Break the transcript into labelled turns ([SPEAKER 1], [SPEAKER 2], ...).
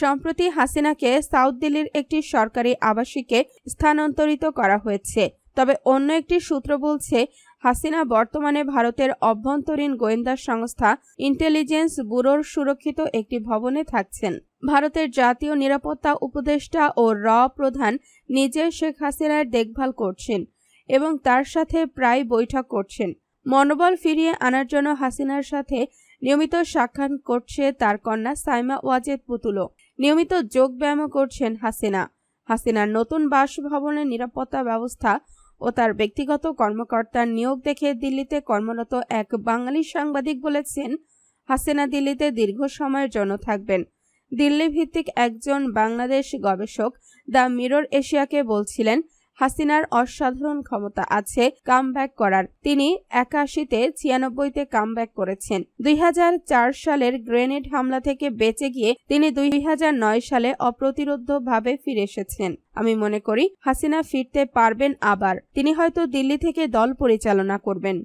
[SPEAKER 1] সম্প্রতি হাসিনাকে সাউথ দিল্লির একটি সরকারি আবাসিকে স্থানান্তরিত করা হয়েছে। তবে অন্য একটি সূত্র বলছে, হাসিনা বর্তমানে ভারতের অভ্যন্তরীণ গোয়েন্দা সংস্থা ইন্টেলিজেন্স ব্যুরোর সুরক্ষিত একটি ভবনে থাকছেন। ভারতের জাতীয় নিরাপত্তা উপদেষ্টা ও র প্রধান নিজে শেখ হাসিনার দেখভাল করছেন এবং তার সাথে প্রায় বৈঠক করছেন। মনোবল ফিরিয়ে আনার জন্য হাসিনার সাথে নিয়মিত সাক্ষাৎ করছে তার কন্যা সাইমা ওয়াজেদ পুতুলও। নিয়মিত যোগ ব্যায়ামও করছেন হাসিনা। হাসিনার নতুন বাসভবনের নিরাপত্তা ব্যবস্থা ও তার ব্যক্তিগত কর্মকর্তার নিয়োগ দেখে দিল্লিতে কর্মরত এক বাঙালি সাংবাদিক বলেছেন, হাসিনা দিল্লিতে দীর্ঘ সময়ের জন্য থাকবেন। দিল্লি ভিত্তিক একজন বাংলাদেশ গবেষক দ্য মিরর এশিয়াকে বলছিলেন হাসিনার অসাধারণ ক্ষমতা আছে কামব্যাক করার। তিনি একাশিতে ছিয়ানব্বইতে কামব্যাক করেছেন। দুই হাজার চার সালের গ্রেনেড হামলা থেকে বেঁচে গিয়ে তিনি দুই হাজার নয় সালে অপ্রতিরোধ্যভাবে ফিরে এসেছেন। আমি মনে করি, হাসিনা ফিরতে পারবেন আবার। তিনি হয়তো দিল্লি থেকে দল পরিচালনা করবেন।